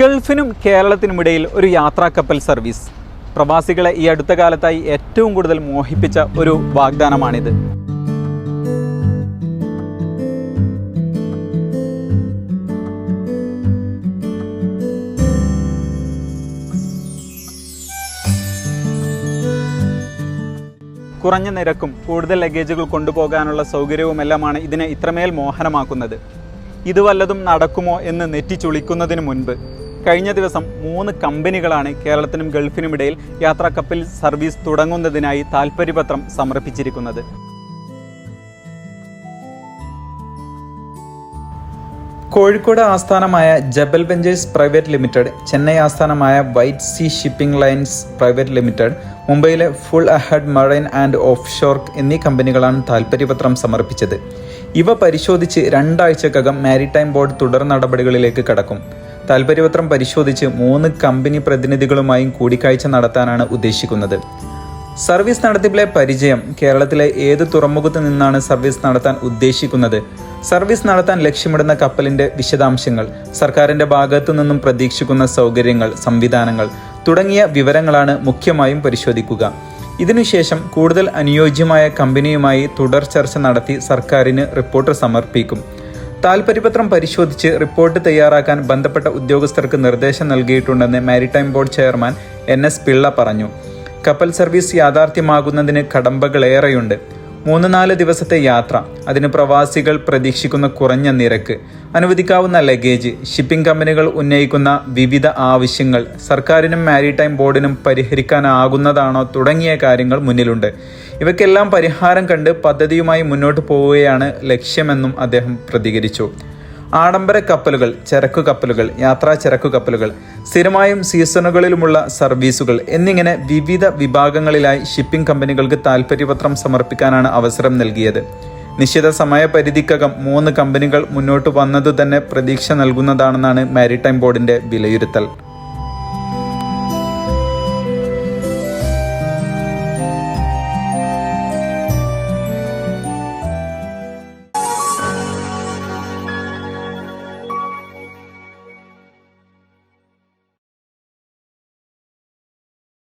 ഗൾഫിനും കേരളത്തിനുമിടയിൽ ഒരു യാത്രാ കപ്പൽ സർവീസ്. പ്രവാസികളെ ഈ അടുത്ത കാലത്തായി ഏറ്റവും കൂടുതൽ മോഹിപ്പിച്ച ഒരു വാഗ്ദാനമാണിത്. കുറഞ്ഞ നിരക്കും കൂടുതൽ ലഗേജുകൾ കൊണ്ടുപോകാനുള്ള സൗകര്യവുമെല്ലാമാണ് ഇതിനെ ഇത്രമേൽ മോഹനമാക്കുന്നത്. ഇത് വല്ലതും നടക്കുമോ എന്ന് നെറ്റിച്ചുളിക്കുന്നതിന് മുൻപ് കഴിഞ്ഞ ദിവസം മൂന്ന് കമ്പനികളാണ് കേരളത്തിനും ഗൾഫിനുമിടയിൽ യാത്രാ കപ്പൽ സർവീസ് തുടങ്ങുന്നതിനായി താൽപ്പര്യപത്രം സമർപ്പിച്ചിരിക്കുന്നത്. കോഴിക്കോട് ആസ്ഥാനമായ Jabal ventures private limited Chennai ആസ്ഥാനമായ white sea shipping lines private limited മുംബൈയിലെ full ahead marine and offshore എന്നീ കമ്പനികളാണ് താൽപ്പര്യപത്രം സമർപ്പിച്ചത്. ഇവ പരിശോധിച്ച് രണ്ടാഴ്ചക്കകം മാരിടൈം ബോർഡ് തുടർ നടപടികളിലേക്ക് കടക്കും. താൽപ്പര്യപത്രം പരിശോധിച്ച് മൂന്ന് കമ്പനി പ്രതിനിധികളുമായും കൂടിക്കാഴ്ച നടത്താനാണ് ഉദ്ദേശിക്കുന്നത്. സർവീസ് നടത്തിപ്പിലെ പരിചയം കേരളത്തിലെ ഏത് തുറമുഖത്ത് നിന്നാണ് സർവീസ് നടത്താൻ ഉദ്ദേശിക്കുന്നത്? സർവീസ് നടത്താൻ ലക്ഷ്യമിടുന്ന കപ്പലിന്റെ വിശദാംശങ്ങൾ സർക്കാരിന്റെ ഭാഗത്തു നിന്നും പ്രതീക്ഷിക്കുന്ന സൗകര്യങ്ങൾ സംവിധാനങ്ങൾ തുടങ്ങിയ വിവരങ്ങളാണ് മുഖ്യമായും പരിശോധിക്കുക. ഇതിനുശേഷം കൂടുതൽ അനുയോജ്യമായ കമ്പനിയുമായി തുടർ ചർച്ച നടത്തി സർക്കാരിന് റിപ്പോർട്ട് സമർപ്പിക്കും. താൽപ്പര്യപത്രം പരിശോധിച്ച് റിപ്പോർട്ട് തയ്യാറാക്കാൻ ബന്ധപ്പെട്ട ഉദ്യോഗസ്ഥർക്ക് നിർദ്ദേശം നൽകിയിട്ടുണ്ടെന്ന് maritime board chairman N S Pillai പറഞ്ഞു. കപ്പൽ സർവീസ് യാഥാർത്ഥ്യമാകുന്നതിന് കടമ്പകളേറെയുണ്ട്. മൂന്ന് നാല് ദിവസത്തെ യാത്ര അതിന് പ്രവാസികൾ പ്രതീക്ഷിക്കുന്ന കുറഞ്ഞ നിരക്ക് അനുവദിക്കാവുന്ന ലഗേജ് ഷിപ്പിംഗ് കമ്പനികൾ ഉന്നയിക്കുന്ന വിവിധ ആവശ്യങ്ങൾ സർക്കാരിനും മാരിടൈം ബോർഡിനും പരിഹരിക്കാനാകുന്നതാണോ തുടങ്ങിയ കാര്യങ്ങൾ മുന്നിലുണ്ട്. ഇവയ്ക്കെല്ലാം പരിഹാരം കണ്ട് പദ്ധതിയുമായി മുന്നോട്ട് പോവുകയാണ് ലക്ഷ്യമെന്നും അദ്ദേഹം പ്രതികരിച്ചു. ആഡംബര കപ്പലുകൾ ചരക്കു കപ്പലുകൾ യാത്രാ ചരക്കു കപ്പലുകൾ സ്ഥിരമായും സീസണുകളിലുമുള്ള സർവീസുകൾ എന്നിങ്ങനെ വിവിധ വിഭാഗങ്ങളിലായി ഷിപ്പിംഗ് കമ്പനികൾക്ക് താൽപ്പര്യപത്രം സമർപ്പിക്കാനാണ് അവസരം നൽകിയത്. നിശ്ചിത സമയപരിധിക്കകം മൂന്ന് കമ്പനികൾ മുന്നോട്ട് വന്നതു തന്നെ പ്രതീക്ഷ നൽകുന്നതാണെന്നാണ് മാരിടൈം ബോർഡിന്റെ വിലയിരുത്തൽ.